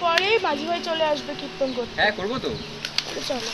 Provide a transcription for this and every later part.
পরেই বাজি ভাই চলে আসবে কীর্তন করতে। হ্যাঁ করব তো। তো চলো।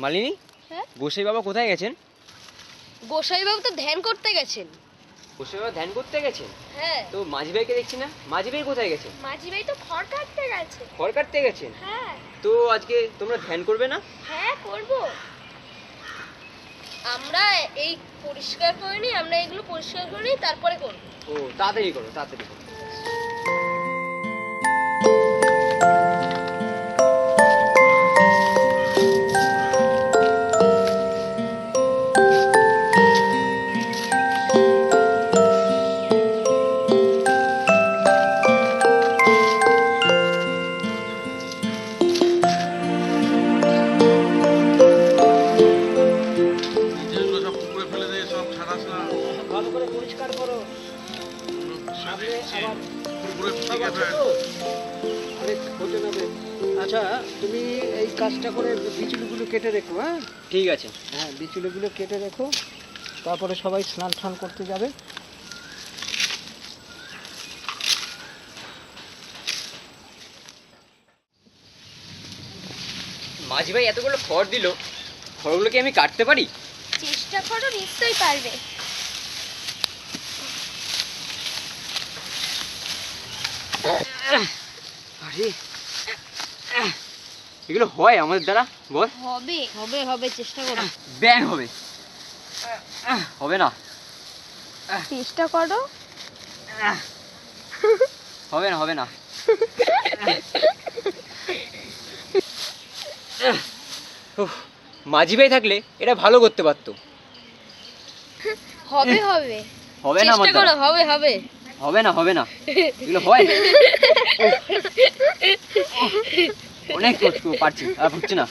মালিনী হ্যাঁ? গোসাই বাবা কোথায় গেছেন? গোসাই বাবু তো ধ্যান করতে গেছেন। গোসাই বাবা ধ্যান করতে গেছেন? হ্যাঁ। তো মাঝি ভাইকে দেখছি না? মাঝি ভাই কোথায় গেছেন? মাঝি ভাই তো খড় কাটতে গেছে। খড় কাটতে গেছেন? হ্যাঁ। তো আজকে তোমরা ধ্যান করবে না? হ্যাঁ করব। আমরা এই পরিষ্কার করে নিই আমরা এগুলো পরিষ্কার করে নিই তারপরে করব। ও তাড়াতাড়ি করো তাড়াতাড়ি করো। ঠিক আছে। হ্যাঁ বিচুলিগুলো কেটে রেখো। তারপরে সবাই স্নান টান করতে যাবে। মাঝি ভাই এতগুলো খড় দিল। খড়গুলো কি আমি কাটতে পারি? চেষ্টা করো নিশ্চয়ই পারবে। আরে এগুলো হয় আমাদের দ্বারা? বল হবে হবে হবে চেষ্টা করো। ব্যাং হবে। হবে না। চেষ্টা করো। হবে না হবে না। উফ, মাঝি ভাই থাকলে এটা ভালো করতে পারতো। হবে হবে। হবে না আমার চেষ্টা করো হবে হবে। হবে না হবে না। এগুলো হয়। অনেক কষ্ট পারছি আর হচ্ছে না।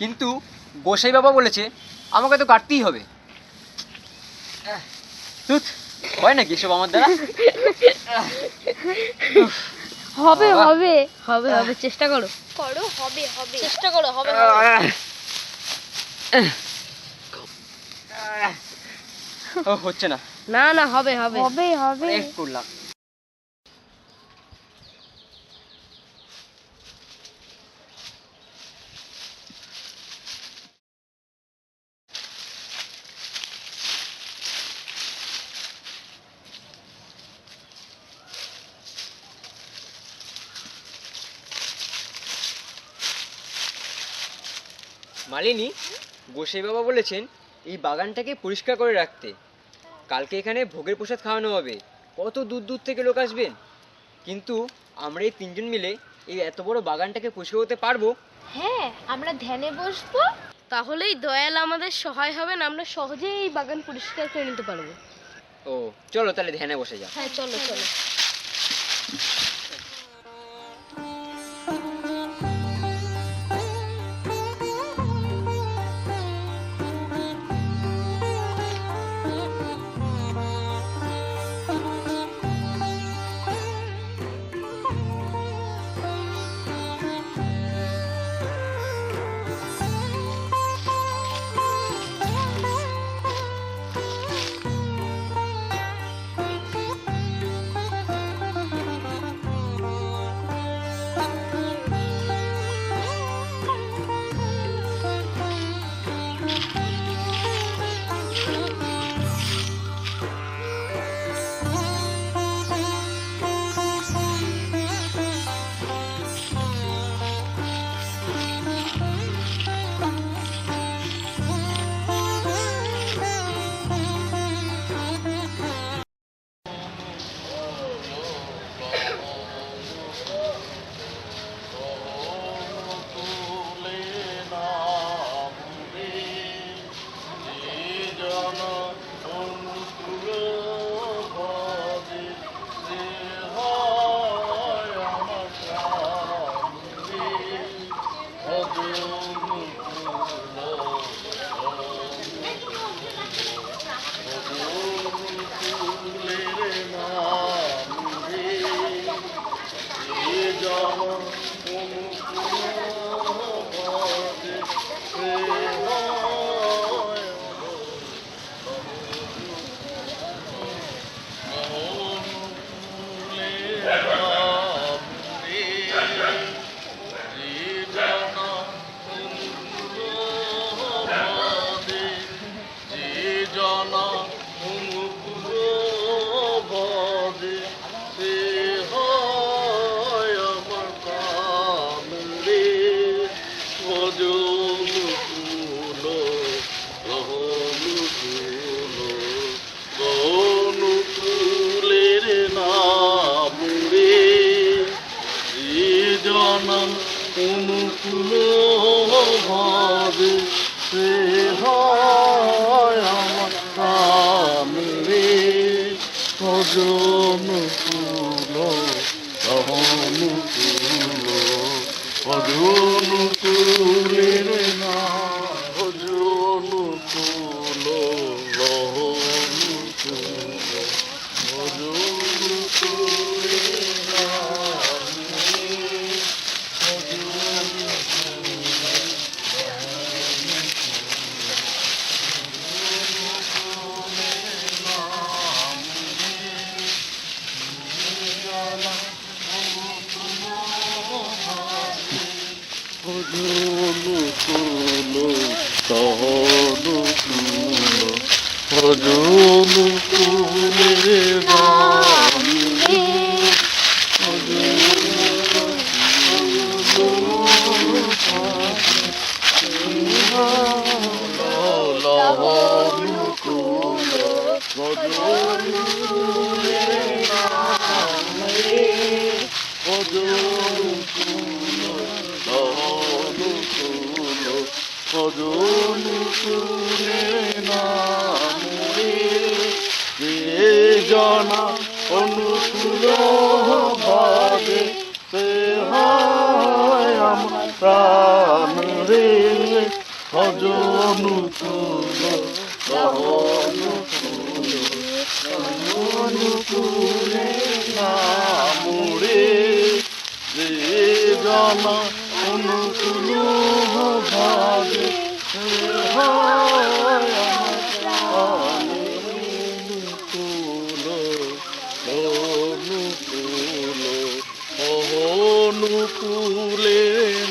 কিন্তু গোসাই বাবা বলেছে আমাকে তো কাটতেই হবে। হয় নাকি এসব আমার দ্বারা? হবে হবে হবে হবে চেষ্টা করো। করো হবে হবে। চেষ্টা করো হবে হচ্ছে না। না না হবে হবে। হবে হবে। করলাম। মালিনী গোসাই বাবা বলেছেন এই বাগানটাকে পরিষ্কার করে রাখতে। কালকে এখানে ভোগের প্রসাদ খাওয়ানো হবে। কত দূর দূর থেকে লোক আসবেন। কিন্তু আমরা এই তিনজন মিলে এই এত বড় বাগানটাকে পরিষ্কার করতে পারব? হ্যাঁ আমরা ধ্যানে বসবো। তাহলেই দয়াল আমাদের সহায় হবেন। আমরা সহজেই এই বাগান পরিষ্কার করে নিতে পারব। ও চলো তাহলে ধ্যানে বসে যাও। হ্যাঁ চলো চলো। অনুকূলে নামরে যে জনা অনুকূল ভাবে অনুকূল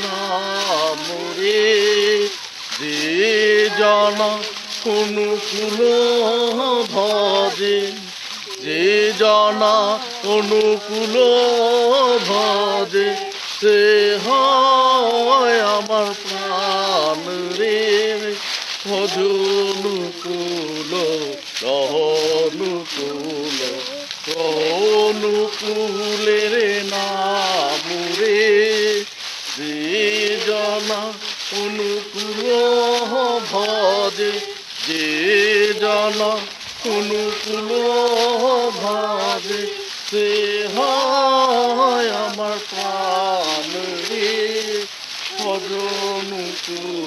নামরে যে জনা অনুকূল ভজে। যে জনা অনুকূল ভজে, সে হয় আমার প্রাণ রে। ভজনুকূল অনুকূল অনুকূলের নাম রে যে জনা অনুকূল ভজে যে জনা কোনো ভাবে সে হয় আমার প্রাণ রে। ভজনুকূল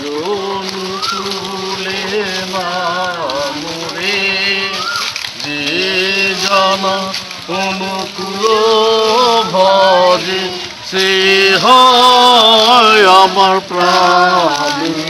ভজনুকূলে নাম মামুরে যে জন অনুকূল ভজে সে হয় আমার প্রাণ।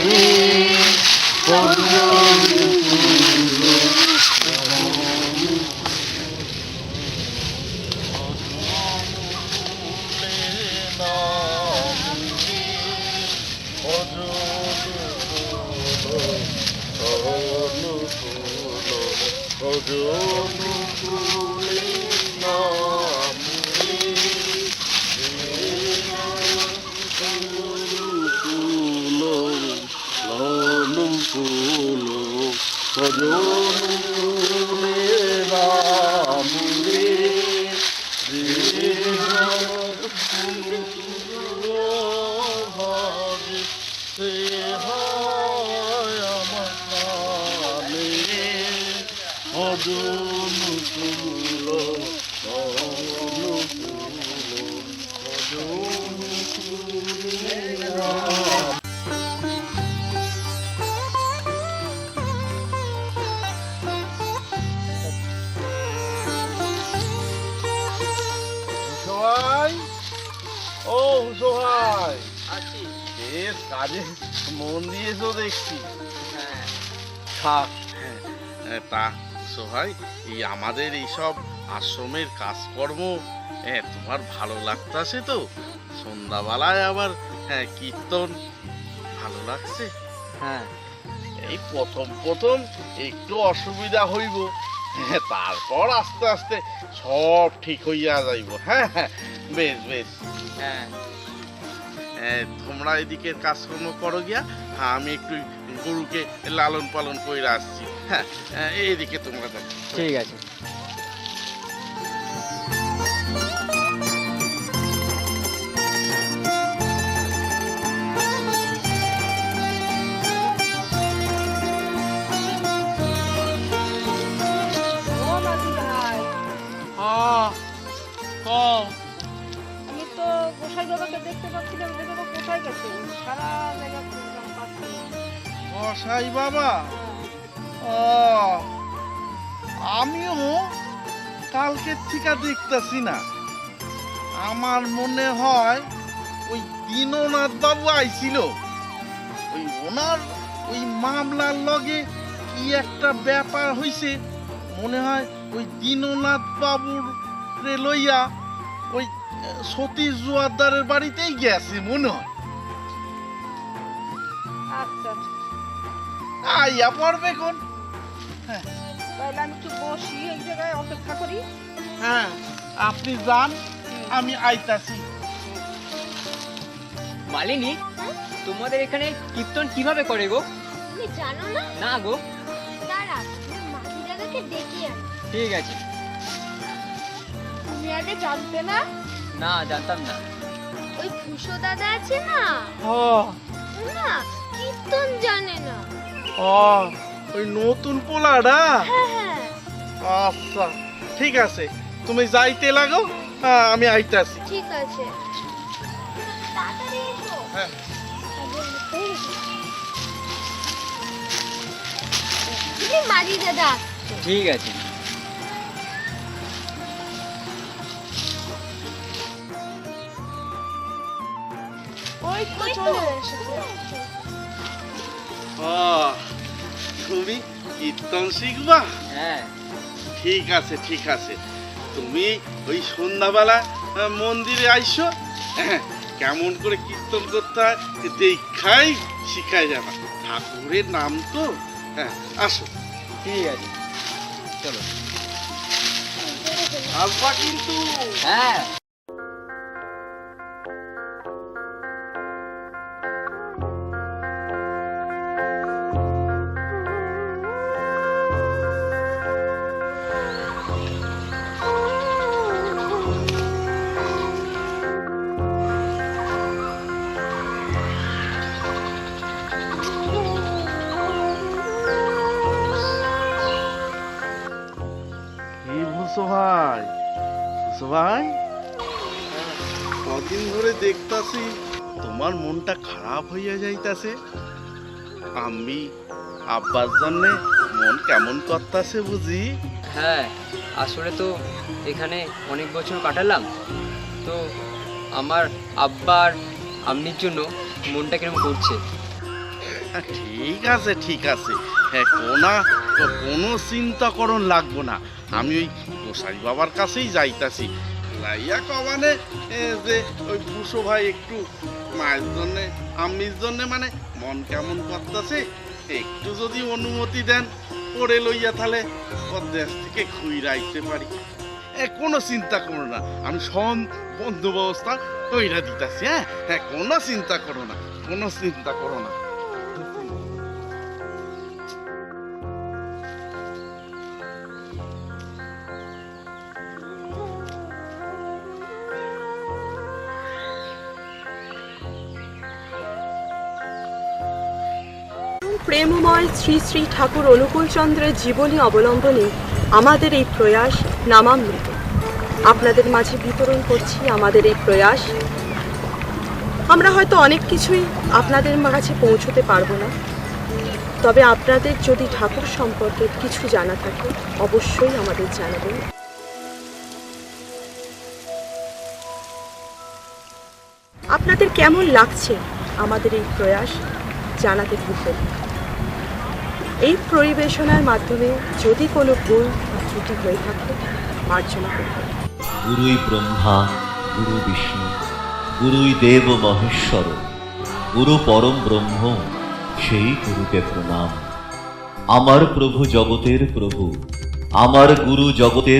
সে হয় আমার প্রাণে অনুকূল অনুকূল অনুকূল সবাই ও বেশ কাজে মন দিয়েছ দেখছি। হ্যাঁ। থাক। হ্যাঁ, তা সোহাই এই আমাদের এইসব আশ্রমের কাজকর্ম হ্যাঁ তোমার ভালো লাগতাছে তো? সন্ধ্যাবেলায় আবার হ্যাঁ কীর্তন ভালো লাগছে? হ্যাঁ। এই প্রথম প্রথম একটু অসুবিধা হইব। হ্যাঁ, তারপর আস্তে আস্তে সব ঠিক হইয়া যাইব। হ্যাঁ হ্যাঁ বেশ বেশ। হ্যাঁ। তোমরা এদিকের কাজকর্ম করো গিয়া হ্যাঁ আমি একটু গরুকে লালন পালন করে আসছি। হ্যাঁ এইদিকে তোমরা ঠিক আছে। গোসাই বাবা। ও, আমিও কালকে ঠিকা দেখতেছি না। আমার মনে হয় ওই দীননাথ বাবু আইছিল। ওই ওনার ওই মামলার লগে কি একটা ব্যাপার হইছে, মনে হয় ওই দীননাথ বাবুর লইয়া ওই সতীশ জোয়ারদারের বাড়িতেই গেছে, মনে হয়। আচ্ছা। আইয়া পড়বে কোন? তাহলে আমি একটু বসি এই জায়গায় অপেক্ষা করি। হ্যাঁ আপনি যান আমি আইতাছি। মালিনী তোমাদের এখানে কীর্তন কীভাবে করে গো? তুমি জানো না? না গো। দাঁড়া আমি মাঝি দাদাকে ডেকে আনি। ঠিক আছে। তুমি আগে জানতে না? না জানতাম না। ওই ফুসো দাদা আছে না? ও। না কীর্তন জানে না। ওই নতুন পোলাটা? হ্যাঁ হ্যাঁ। আচ্ছা ঠিক আছে। তুমি যাইতে লাগো হ্যাঁ, আমি আইতাছি। ঠিক আছে। হ্যাঁ। মাঝি দাদা। ঠিক আছে। ওই তো চলে এসেছে। তুমি কীর্তন শিখবা? হ্যাঁ। ঠিক আছে ঠিক আছে। তুমি ওই সন্ধ্যাবেলা মন্দিরে আইসো হ্যাঁ, কেমন করে কীর্তন করতে হয় দেখাই শিখাই যাবা। ঠাকুরের নাম তো হ্যাঁ আসো। ঠিক আছে। চলো। আসবা কিন্তু। হ্যাঁ। কদিন ধরে দেখতাছি তোমার মনটা খারাপ হইয়া যাইতাছে। আমি আব্বার জন্য মন কেমন করতাছে বুঝি? হ্যাঁ আসলে তো এখানে অনেক বছর কাটালাম। তো আমার আব্বার আম্মির জন্য মনটা কেমন করছে? হ্যাঁ, ঠিক আছে ঠিক আছে। হ্যাঁ কোনা কোনো চিন্তা করণ লাগবো না। আমি ওই গোসাই বাবার কাছেই যাইতাছি। লাইয়া কমানে যে ওই পুষো ভাই একটু মায়ের জন্যে, আম্মির জন্যে মানে মন কেমন করতেছে, একটু যদি অনুমতি দেন, পরে লইয়া তাহলে দেশ থেকে খুইরাইতে পারি। এ, কোনো চিন্তা করো না, আমি সব বন্ধু ব্যবস্থা কইরা দিতাছি হ্যাঁ? হ্যাঁ কোনো চিন্তা করো না, কোনো চিন্তা করো না। প্রেমময় শ্রী শ্রী ঠাকুর অনুকূলচন্দ্রের জীবনী অবলম্বনে আমাদের এই প্রয়াস নামামৃত। আপনাদের মাঝে বিতরণ করছি আমাদের এই প্রয়াস। আমরা হয়তো অনেক কিছুই আপনাদের কাছে পৌঁছতে পারব না। তবে আপনাদের যদি ঠাকুর সম্পর্কে কিছু জানা থাকে, অবশ্যই আমাদের জানাবেন। আপনাদের কেমন লাগছে আমাদের এই প্রয়াস, জানাতে ভুলবেন না। এই পরিবেশনার মাধ্যমে যদি কোনো ভুল বা ত্রুটি হয়ে থাকে, মার্জনা করবেন গুরুই ব্রহ্মা, গুরু বিষ্ণু, গুরুই দেব মহেশ্বর, গুরু পরম ব্রহ্ম, সেই গুরুকে প্রণাম। আমার প্রভু জগতের প্রভু, আমার গুরু জগতের